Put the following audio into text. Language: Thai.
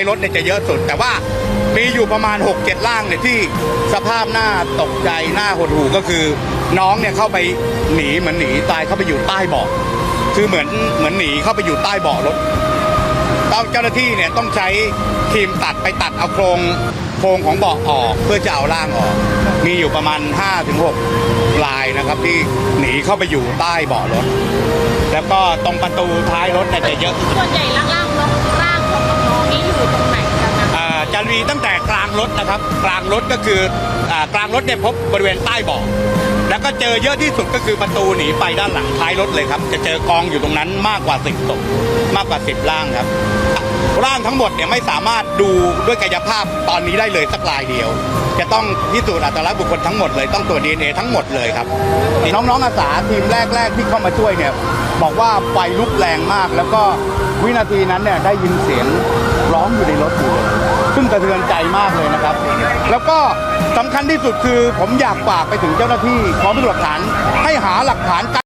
ายรถเนี่ยจะเยอะสุด แต่ว่ามีอยู่ประมาณ 6 7ร่างเนี่ยที่สภาพหน้าตกใจหน้าหดหูก็คือ น้องเนี่ยเข้าไปหนีเหมือนหนีตายเข้าไปอยู่ใต้เบาะคือเหมือนเหมือนหนีเข้าไปอยู่ใต้เบาะรถต้องเจ้าหน้าที่เนี่ยต้องใช้ครีมตัดไปตัดเอาโครงโครงของเบาะออกเพื่อจะเอาร่างออก มีอยู่ประมาณ 5-6 ลายนะครับที่หนีเข้าไปอยู่ใต้เบาะรถ แล้วก็ตรงประตูท้ายรถเนี่ยจะเยอะส่วนใหญ่ล่าง รถนะครับ กลางรถก็คืออกลางรถเนี่ยพบบริเวณใต้เบาะแล้วก็เจอเยอะที่สุดก็คือประตูหนีไปด้านหลังท้ายรถเลยครับ จะเจอกองอยู่ตรงนั้นมากกว่าสิบศพมากกว่าสิบร่างครับ ร่างทั้งหมดเนี่ยไม่สามารถดูด้วยกายภาพตอนนี้ได้เลยสักรายเดียว จะต้องพิสูจน์อัตลักษณ์บุคคลทั้งหมดเลยต้องตรวจดีเอ็นเอทั้งหมดเลยครับ น้องๆอาสาทีมแรก ๆ ที่เข้ามาช่วยเนี่ยบอกว่าไฟลุกแรงมาก แล้วก็วินาทีนั้นเนี่ยได้ยินเสียงร้องอยู่ในรถอยู่เลย ซึ่งสะเทือนใจมากเลยนะครับ แล้วก็สำคัญที่สุดคือผมอยากฝากไปถึงเจ้าหน้าที่พร้อมด้วยหลักฐานให้หาหลักฐาน